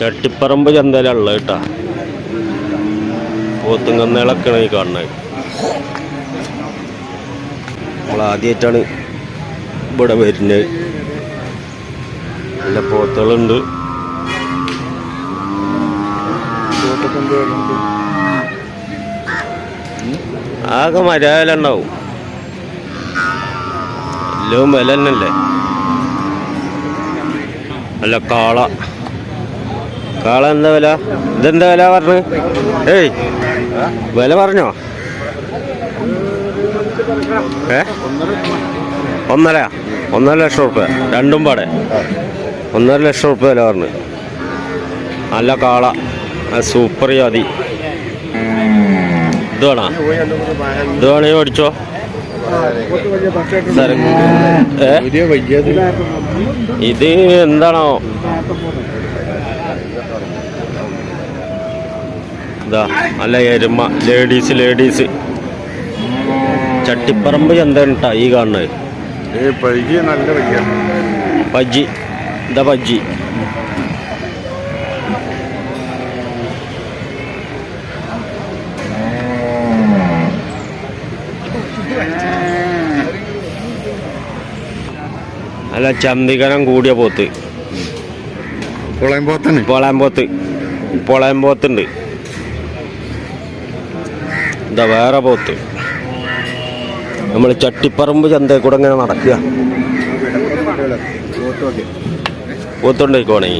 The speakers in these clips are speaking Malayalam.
ചട്ടിപ്പറമ്പ് ചന്തയിലുള്ള കേട്ടാ. പോത്തുങ്കന്നേളൊക്കെയാണ് ഈ കാണുന്നത്. നമ്മൾ ആദ്യമായിട്ടാണ് ഇവിടെ വരുന്നത്. നല്ല പോത്തുകളുണ്ട്. ആകെ മര്യാദ എല്ലാം വില തന്നെയല്ലേ? അല്ല കാള. കാള എന്താ വില? ഇതെന്താ വില പറഞ്ഞു? ഏയ് വില പറഞ്ഞോ? ഏ? ഒന്നര ഒന്നര ലക്ഷം ഉറുപ്പ്യ. രണ്ടും പാടെ. ഒന്നര ലക്ഷം ഉറുപ്പ്യ വില പറഞ്ഞു. നല്ല കാള. സൂപ്പർ ജാതി. ഇത് വേണോ? ഇത് വേണേ മേടിച്ചോ. ഇത് എന്താണോ? ഇതാ അല്ല എരുമ ലേഡീസ് ലേഡീസ്. ചട്ടിപ്പറമ്പ് ചന്തണ്ടാ ഈ കാണുന്നത്. നല്ല പജ്ജി ഇതാ പജ്ജി. അല്ല ചന്തികനം കൂടിയ പോത്ത്. കുളയം പോത്ത്. പൊളാമ്പോത്ത് പൊളാമ്പോത്തുണ്ട് ഇതാ വേറെ പോത്ത്? നമ്മൾ ചട്ടിപ്പറമ്പ് ചന്തയിൽ കൂടെ ഇങ്ങനെ നടക്കുക. പോത്തുണ്ടായിക്കോണേ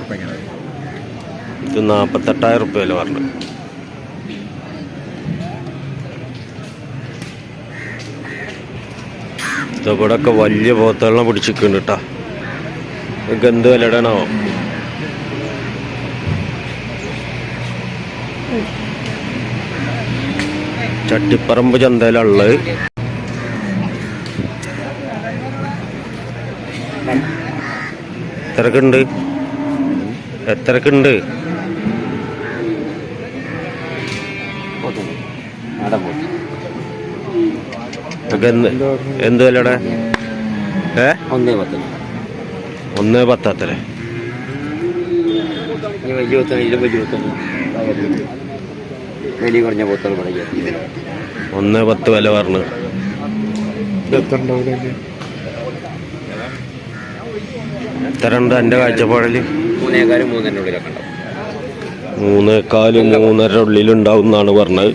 റുപ്യ ഇത് നാപ്പത്തെട്ടായിരം റുപ്യല്ല പറഞ്ഞു ഇതൊക്കെ വലിയ പോത്തുകളെ പിടിച്ചിട്ടുണ്ട് കേട്ടാ. ഇതൊക്കെ എന്ത് വിലടണോ ചട്ടിപ്പറമ്പ് ചന്തയിലുള്ളത്. എത്രക്കുണ്ട് എത്രക്കുണ്ട് എന്ത് വിലയുടെ ഏ? ഒന്നേ പത്തിന്. ഒന്ന് വലിയ വലിയ കുറഞ്ഞ പറയുക ഒന്ന് പത്ത് വില പറഞ്ഞു. എത്ര ഉണ്ട് എന്റെ കാഴ്ചപ്പാടിൽ മൂന്നര ഉള്ളിലൊക്കെ ഉണ്ടാവും. മൂന്നേക്കാൽ മൂന്നര ഉള്ളിലുണ്ടാവും എന്നാണ് പറഞ്ഞത്.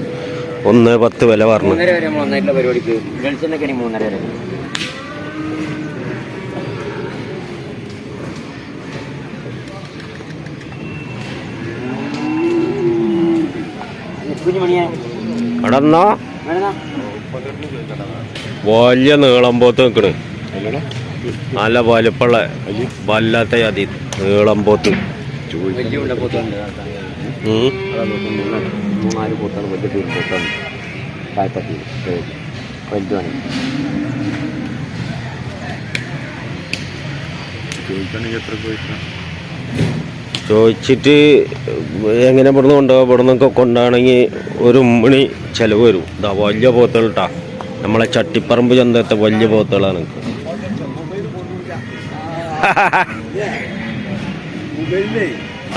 ഒന്ന് പത്ത് വില പറഞ്ഞു. മൂന്നര വരെ നമ്മൾ ഒന്നായിട്ടുള്ള പരിപാടിക്ക്. ഗൾസിനൊക്കെ ഇനി മൂന്നര വരെ. കടന്നാ വലിയ നീളം പോത്ത് നിൽക്കണ് നല്ല വലുപ്പുള്ള വല്ലാത്ത അതി നീളം പോത്ത്. മൂന്നാൽ പോത്താണ് വലിയ തീർ പോത്താണ്. താഴ്പത്തി വലുതാണ് ചോദിക്കണമെങ്കിൽ എത്ര പൈസ ചോദിച്ചിട്ട് എങ്ങനെ ഇവിടുന്ന് കൊണ്ടുപോകാം? ഇവിടെ നിന്നൊക്കെ കൊണ്ടാണെങ്കിൽ ഒരു ഉമ്മണി ചിലവ് വരും. ഇതാ വലിയ പോത്തുകൾ കേട്ടാ നമ്മളെ ചട്ടിപ്പറമ്പ് ചന്തത്തെ വലിയ പോത്തുകളാണ്.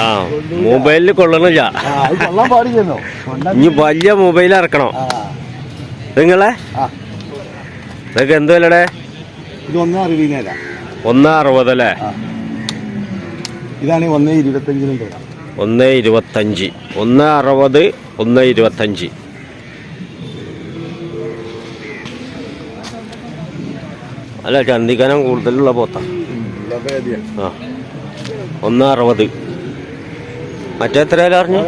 ആ മൊബൈലിൽ കൊള്ളണില്ല. ഇനി വലിയ മൊബൈൽ ഇറക്കണോ. നിങ്ങളെ. ഇതൊക്കെ എന്തോ അല്ലടേ ഒന്നാ അറിവില്ല ഒന്ന് അറുപതല്ലേ? ഇതാണ് ഒന്ന് ഇരുപത്തഞ്ചിനും തരാം ഒന്ന് ഇരുപത്തഞ്ച് ഒന്ന് അറുപത് ഒന്ന് ഇരുപത്തഞ്ച്. അല്ല ചന്തിക്കനം കൂടുതലുള്ള പോത്ത. ആ ഒന്ന് അറുപത്. മറ്റേ എത്ര വില അറിഞ്ഞു?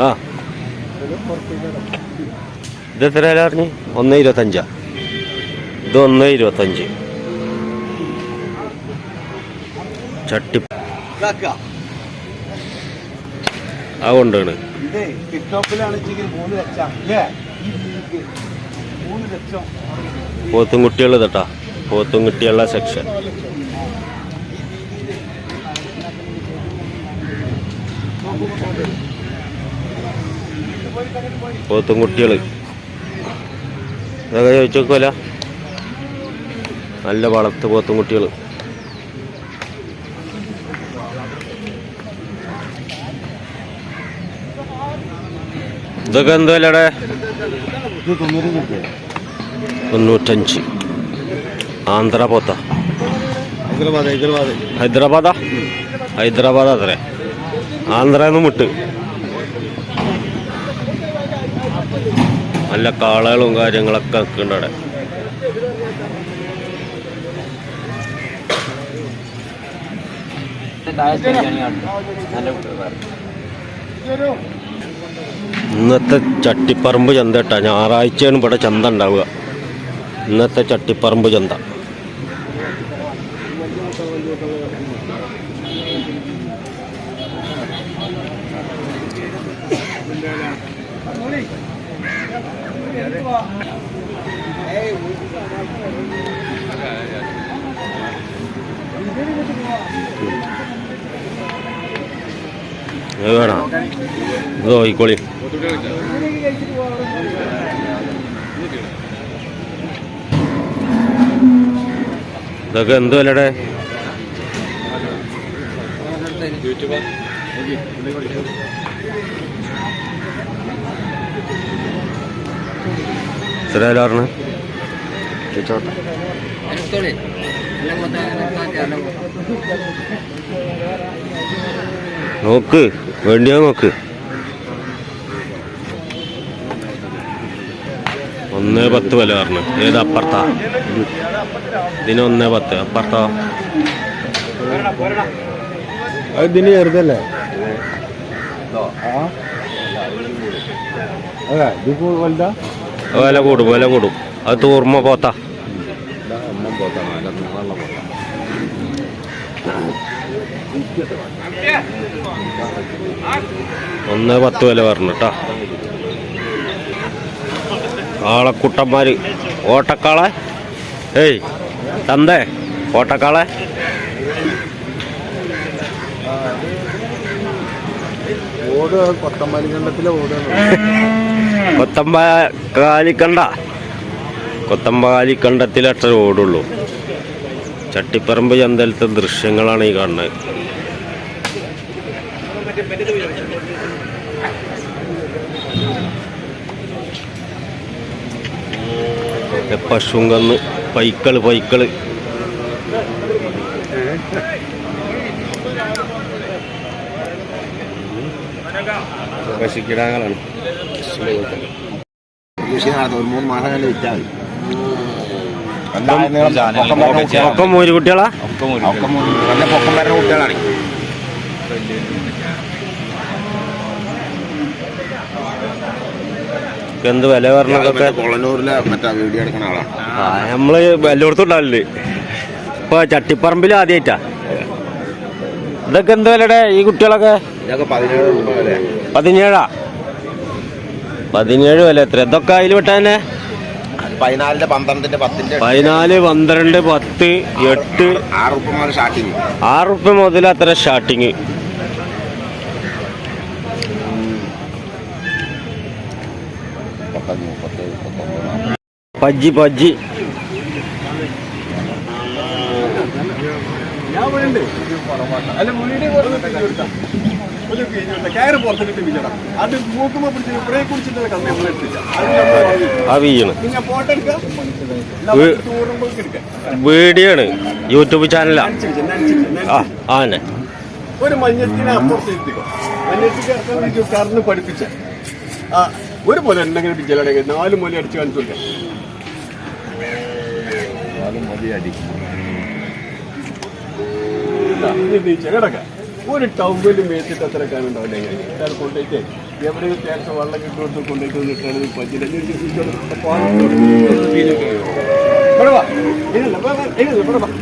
ആ. ഇത് എത്ര വില അറിഞ്ഞു? ഒന്ന് ഇരുപത്തഞ്ചാ. ഇത് ഒന്ന് ഇരുപത്തഞ്ച് ചട്ടി ആ കൊണ്ടാണ് ഇത് ടിക്ടോക്കിലാണ് മൂന്ന് ലക്ഷം അല്ലേ ഈ വീക്ക് മൂന്ന് ലക്ഷം പോത്തും കുട്ടികൾ തട്ടാ പോത്തും കുട്ടിയുള്ള സെക്ഷൻ പോത്തും കുട്ടികൾ ഇതൊക്കെ ചോദിച്ചു നോക്കുമല്ല നല്ല വളർത്ത് പോത്തും കുട്ടികൾ ഇതൊക്കെ എന്താ കിട്ടിയ തൊണ്ണൂറ്റഞ്ച്. ആന്ധ്ര പോത്ത ഹൈദരാബാദ് ഹൈദരാബാദ്. ഹൈദരാബാദാ? ഹൈദരാബാദ് അത്രേ. ആന്ധ്രന്ന് മുട്ട്. നല്ല കാളകളും കാര്യങ്ങളൊക്കെ നിൽക്കുന്നുണ്ട് അവിടെ. നല്ല ഉപകാരം ഇന്നത്തെ ചട്ടിപ്പറമ്പ് ചന്ത കേട്ടോ. ഞായറാഴ്ചയാണ് ഇവിടെ ചന്ത ഉണ്ടാവുക. ഇന്നത്തെ ചട്ടിപ്പറമ്പ് ചന്ത. വേണം? ഇത് നോക്കിക്കോളി. ഇതൊക്കെ എന്തുവല്ലേ നോക്ക് വേണ്ടിയാ നോക്ക്. ഒന്ന് പത്ത് വില പറഞ്ഞു. ഏത് അപ്പുറത്താ? ഇതിന് ഒന്ന് പത്ത്. അപ്പുറത്തോ? ഇതിന് ചെറുതല്ലേ? വില കൂടും വില കൂടും. അത് തൂർമ്മ പോത്താ. ഒന്ന് പത്ത് വില പറഞ്ഞു കേട്ടോ. കാളക്കുട്ടന്മാര് ഓട്ടക്കാളെ? ഏയ് തന്തേ ഓട്ടക്കാളെ? ഓട് കൊത്തമ്പാലിക്കണ്ടത്തിലെ കാലിക്കണ്ടത്തിലത്ര ഓടുള്ളൂ. ചട്ടിപ്പറമ്പ് ചന്തലത്തെ ദൃശ്യങ്ങളാണ് ഈ കാണുന്നത്. പശുങ്കന്ന് പൈക്കൾ പൈക്കൾ. പശുക്കിടാങ്ങളാണ്. കൃഷി നടത്തും ഒരു മൂന്ന് മാസം കണ്ട് വിറ്റാൽ ഒക്കെ മൂര് കുട്ടികളാ? പൊക്കം വരുന്ന കുട്ടികളാണ്. എന്ത് വില പറഞ്ഞതൊക്കെ കൊളനൂരിലെ മറ്റേ വീഡിയോ എടുക്കുന്ന ആളാണ് നമ്മൾ എല്ലായിടത്തും ഉണ്ടാവില്ലേ ഇപ്പൊ ചട്ടിപ്പറമ്പിൽ ആദ്യമായിട്ടാ ഇതൊക്കെ എന്ത് വിലയുടെ ഈ കുട്ടികളൊക്കെ? ഇതൊക്കെ പതിനേഴ് രൂപ വരെ പതിനേഴാ? പതിനേഴ് വില എത്ര? ഇതൊക്കെ അതിൽ വിട്ടാന്നെ പതിനാലിന്റെ പന്ത്രണ്ടിന്റെ പത്തിന്റെ പതിനാല് പന്ത്രണ്ട് പത്ത് എട്ട്. ആറുപ്യ മുതൽ സ്റ്റാർട്ടിങ് മുതൽ അത്ര സ്റ്റാർട്ടിങ് മുപ്പത്തഞ്ച് മുപ്പത്തേഴ് മുപ്പത്തൊമ്പത് നാൽപ്പത് പജ്ജി പജ്ജി ഞാൻ ഇവിടെ ഉണ്ട് അല്ല വീഡിയോ ഒരു കയറ് പുറത്തിട്ട് വിജടാ അത് മൂക്കുമ്പോ പിടിച്ച് ഇപ്പഴേ കുടിച്ചിട്ട് കന്ന് നമ്മളെടുത്തില്ല അത് നമ്മൾ വാങ്ങി. ആ വീണ് പിന്നെ ഫോട്ടോ എടുക്കാം. വീ- ടൂറുമ്പോൾ എടുക്കാം. വീഡിയോ ആണ് യൂട്യൂബ് ചാനലാ നനച്ചിരിച്ച്, നനച്ചിരിച്ച്, ആ നനച്ചിരിച്ച്. ആ തന്നെ. ഒരു മഞ്ഞത്തിനെ അപ്പുറത്ത് എത്തിക്കോ ഇറക്കാൻ കറന്ന് പഠിപ്പിച്ച. ആ ഒരു പോലെ എന്തെങ്കിലും പിച്ചലടങ്ങി നാല് മൂല അടിച്ച് കാണിച്ചു ഒരു ടൗബിൽ മേത്തിട്ട് അത്ര കാണുണ്ടാവില്ല ഇങ്ങനെ. കൊണ്ടുപോയിട്ട് എവിടെയും തേർച്ച വെള്ളം കിട്ടുകൊടുത്ത് കൊണ്ടുപോയിട്ട് ഈ പച്ചില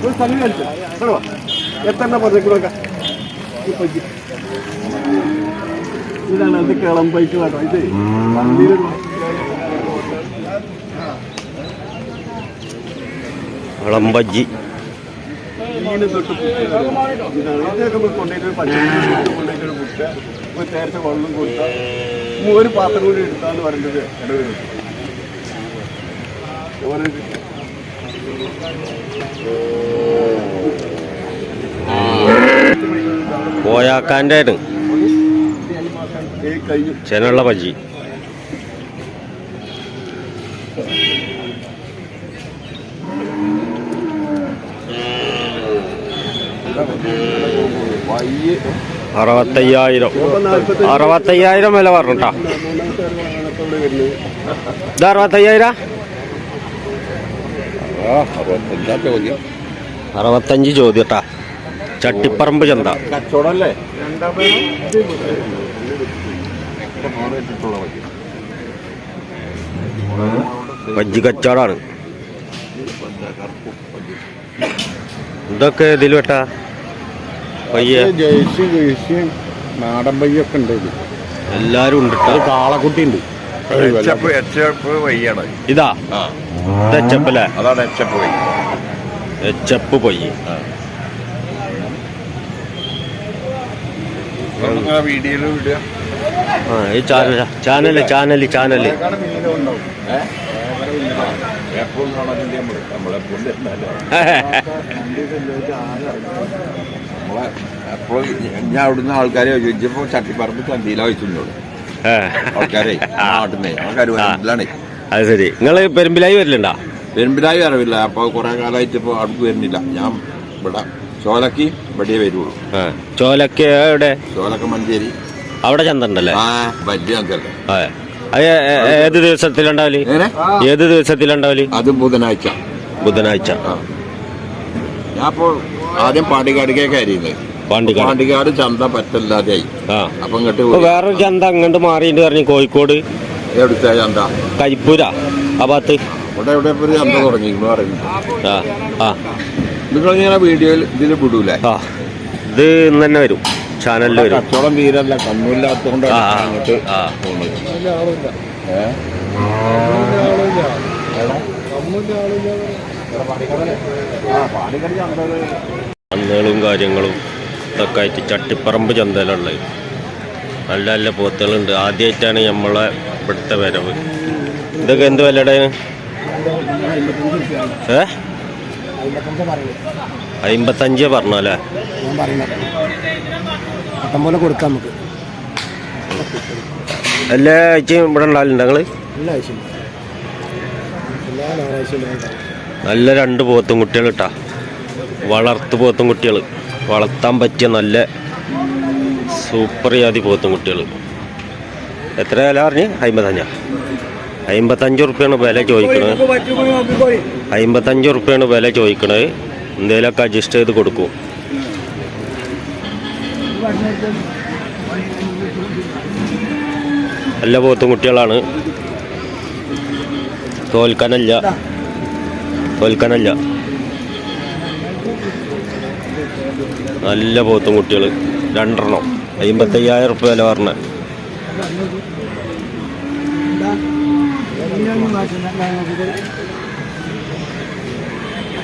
ഒരു സ്ഥലം കാണിച്ചു. എത്ര പറഞ്ഞേക്കൂടൊക്കെ പച്ചി ഇതാണ് അത് കിളം പൈക്ക് കേട്ടോ ഇത്. പന്തീര് ഇളം ബജ്ജി മീന് തൊട്ട് പുട്ട് ഇതാണ് ഇതൊക്കെ നമ്മൾ കൊണ്ടുപോയിട്ട് ഒരു വെള്ളം കൊടുത്താൽ പാത്രം കൂടി എടുത്താന്ന് പറഞ്ഞത് ഇടവരും കോയാക്കാന്റെ ആണ് കഴിഞ്ഞു ചെനുള്ള വയ്യ അറുപത്തയ്യായിരം. അറുപത്തയ്യായിരം വില പറഞ്ഞിട്ടാ. ഇത് അറുപത്തയ്യായിരം? അറുപത്തഞ്ച് ചോദ്യട്ടാ. ചട്ടിപ്പറമ്പ് ചന്ത. കച്ചവടല്ലേ ബജ്ജി കച്ചവടമാണ് ഇതൊക്കെ ഇതിൽ വെട്ടാ പയ്യ. ജേഴ്സി ജേഴ്സി നാടൻ പയ്യൊക്കെ ഉണ്ട് എല്ലാരും ഉണ്ട് ട്ടാ. കാളക്കുട്ടി ഉണ്ട് എച്ചപ്പ് എച്ചപ്പ് ഇതാ? എച്ചപ്പല്ലേ അതാണ് എച്ചപ്പ് എച്ചപ്പ് പൊയ്യ്. വീഡിയോയിൽ വിടുക. ആ ഈ ചാനൽ ചാനൽ ചാനൽ. എപ്പോഴും ഞാൻ അവിടുന്ന് ആൾക്കാരെ ചോദിച്ചപ്പോ ചട്ടിപ്പറമ്പ് ചന്തിയിലാ വെച്ചിട്ടുള്ളൂ ആൾക്കാരെ ആൾക്കാർ അത് ശരി. പെരുമ്പിലായി വരലുണ്ടാ? പെരുമ്പിലായി വരവില്ല. അപ്പൊ കൊറേ കാലമായിട്ട് ഇപ്പൊ അടുത്ത് വരുന്നില്ല. ഞാൻ ഇവിടെ ചോലക്കി ഇവിടെ വരുള്ളൂ. ചോലക്ക് എവിടെ? ചോലക്ക മഞ്ചേരി. അവിടെ ചന്ത ഉണ്ടല്ലേ ആ വലിയ അതെ അത് ഏത് ദിവസത്തിലുണ്ടാവൽ? എങ്ങനെ ഏത് ദിവസത്തിലുണ്ടാവൽ? അത് ബുധനാഴ്ച. ബുധനാഴ്ച. ആ. ഞാൻ ഇപ്പോൾ ആദ്യം പാണ്ടിക്കാടിക്കേ കയറിയത് പാണ്ടിക്കാട്. പാണ്ടിക്കാട് ചന്ത പറ്റല്ലാതെയായി. ആ. അപ്പൊ ഇങ്ങോട്ട് ഇപ്പൊ വേറൊരു ചന്ത അങ്ങോട്ട് മാറിയിട്ട് പറഞ്ഞു കോഴിക്കോട്. എടുത്ത ചന്ത? കരിപ്പൂര ആ ഭാഗത്ത്. ഇവിടെ എവിടെ ഇപ്പൊ ഒരു ചന്ത തുടങ്ങി പറയുന്നു ആ ആ. നിങ്ങൾ ഇങ്ങനെ വീഡിയോയിൽ ഇതിൽ വിടൂലേ? ആ. ഇത് ഇന്ന് തന്നെ വരും. ചാനലിൽ വരും. കച്ചവടം തീരല്ല. കണ്ണൂരില്ലാത്തതുകൊണ്ടാണ്. അങ്ങോട്ട് ചന്തകളും കാര്യങ്ങളും ഇതൊക്കെ ആയിട്ട് ചട്ടിപ്പറമ്പ് ചന്തയിലുള്ളത്. നല്ല നല്ല പോത്തുകളുണ്ട്. ആദ്യമായിട്ടാണ് നമ്മളെ ഇവിടുത്തെ വരവ്. ഇതൊക്കെ എന്ത് വിലയുടെ ഏ? അമ്പത്തഞ്ച് പറഞ്ഞല്ലേ ഞാൻ പറയുന്നത്. പട്ടം പോലെ കൊടുക്കാം നമുക്ക്. എല്ലാ ആഴ്ചയും ഇവിടെ ഉണ്ടാവില്ല ഞങ്ങൾ എല്ലാ ആഴ്ചയും. എല്ലാ ഞായറാഴ്ചയും നല്ല രണ്ട് പോത്തും കുട്ടികൾ കിട്ടാ വളർത്തു പോത്തും കുട്ടികൾ വളർത്താൻ പറ്റിയ നല്ല സൂപ്പർ ജാതി പോത്തും കുട്ടികൾ എത്ര വില പറഞ്ഞ്? അമ്പത്തഞ്ചാ? അമ്പത്തഞ്ച് ഉറുപ്പ്യാണ് വില ചോദിക്കണത്. അമ്പത്തഞ്ച് ഉറുപ്പ്യാണ് വില ചോദിക്കണത്. എന്തേലൊക്കെ അഡ്ജസ്റ്റ് ചെയ്ത് കൊടുക്കും. നല്ല പോത്തും കുട്ടികളാണ്. തോൽക്കാനല്ല. തോൽക്കാനല്ല. നല്ല പോത്തും കുട്ടികൾ രണ്ടെണ്ണം. അമ്പത്തയ്യായിരം റുപ്യ വില പറഞ്ഞ. Thank വലുത്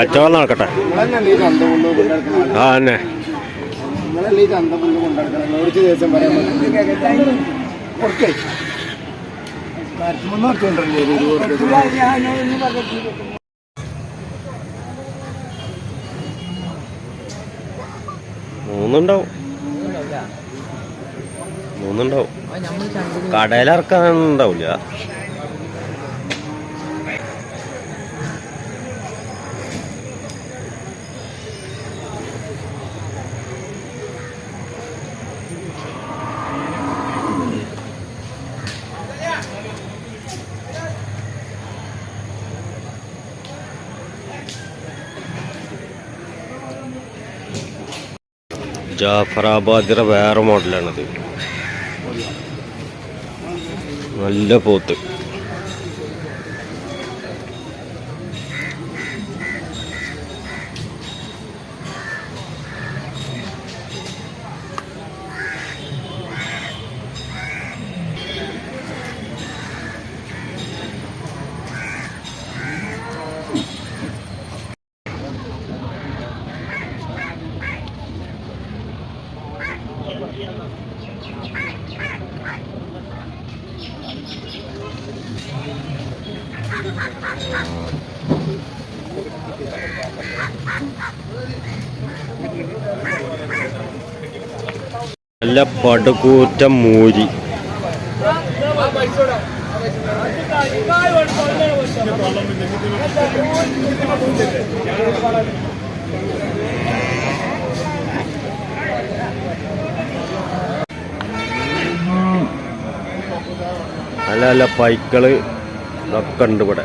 വർഷം നടക്കട്ടെ. ആ തന്നെ. മൂന്നുണ്ടാവും. മൂന്നുണ്ടാവും. കടയിലിറക്കാൻ ജാഫറാബാദിയുടെ വേറെ മോഡലാണിത് നല്ല പോത്ത്. നല്ല പടുകൂറ്റം മൂരി. നല്ല നല്ല പൈക്കൾ ഇതൊക്കെ ഉണ്ട് ഇവിടെ.